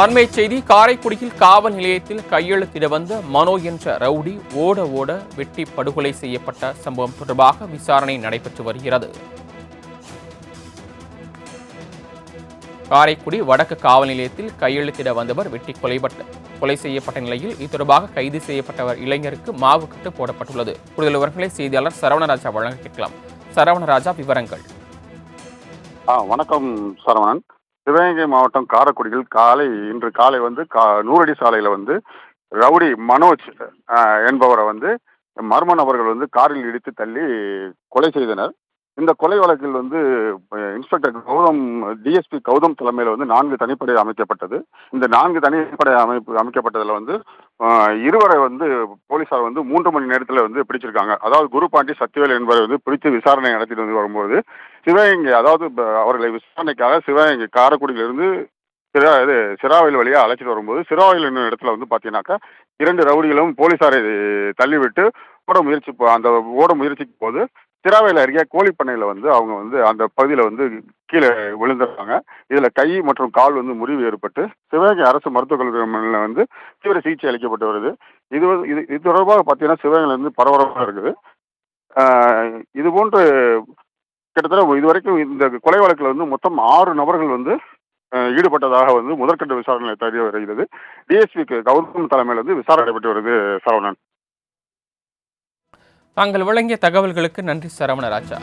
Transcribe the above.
அண்மை செய்தி காரைக்குடியில் காவல் நிலையத்தில் கையெழுத்திட வந்த மனோ என்ற ரவுடி ஓட ஓட வெட்டி படுகொலை செய்யப்பட்ட சம்பவம் தொடர்பாக விசாரணை நடைபெற்று வருகிறது. காரைக்குடி வடக்கு காவல் நிலையத்தில் கையெழுத்திட வந்தவர் வெட்டி கொலைப்பட்ட கொலை செய்யப்பட்ட நிலையில் இது தொடர்பாக கைது செய்யப்பட்டவர் இளைஞருக்கு மாவு கட்டு போடப்பட்டுள்ளது. கூடுதல் விவரங்களை செய்தியாளர் சரவணராஜா வழங்க கேட்கலாம். சரவணராஜா விவரங்கள். வணக்கம் சரவணன். சிவகங்கை மாவட்டம் காரைக்குடியில் காலை இன்று காலை வந்து கா நூறடி சாலையில் வந்து ரவுடி மனோஜ் என்பவரை வந்து மர்ம நபர்கள் வந்து காரில் இடித்து தள்ளி கொலை செய்தனர். இந்த கொலை வழக்கில் வந்து இன்ஸ்பெக்டர் கௌதம் டிஎஸ்பி கௌதம் தலைமையில் வந்து நான்கு தனிப்படை அமைக்கப்பட்டது. இந்த நான்கு தனிப்படை அமைப்பு அமைக்கப்பட்டதில் வந்து இருவரை வந்து போலீசார் வந்து மூன்று மணி நேரத்தில் வந்து பிடிச்சிருக்காங்க. அதாவது குருபாண்டி சத்யவேல் என்பவரை வந்து பிடித்து விசாரணை நடத்திட்டு வந்து வரும்போது சிவகங்கை அதாவது அவர்களை விசாரணைக்காக சிவகங்கை காரைக்குடியிலிருந்து சிரா இது சிராவையில் வழியாக அழைச்சிட்டு வரும்போது சிராவையில் என்னும் இடத்துல வந்து பார்த்தீங்கன்னாக்கா இரண்டு ரவுடிகளும் போலீசாரை தள்ளிவிட்டு ஓட முயற்சி அந்த ஓட முயற்சிக்கும் போது சிராவையில் அருகே கோழிப்பண்ணையில் வந்து அவங்க வந்து அந்த பகுதியில் வந்து கீழே விழுந்துருக்காங்க. இதில் கை மற்றும் கால் வந்து முறிவு ஏற்பட்டு சிவகங்கை அரசு மருத்துவக் கல்லூரியில் வந்து தீவிர சிகிச்சை அளிக்கப்பட்டு வருது. இது வந்து- இது இது தொடர்பாக பார்த்தீங்கன்னா சிவகங்கையிலேருந்து பரபரப்பாக இருக்குது. இது போன்று கிட்டத்தட்ட இதுவரைக்கும் இந்த கொலை வழக்கில் வந்து மொத்தம் ஆறு நபர்கள் வந்து ஈடுபட்டதாக வந்து முதற்கட்ட விசாரணை தெரிய வருகிறது. டிஎஸ்பிக்கு கௌதம் தலைமையில் வந்து விசாரணை நடைபெற்று வருது சரவணன். தாங்கள் வழங்கிய தகவல்களுக்கு நன்றி சரவணராஜா.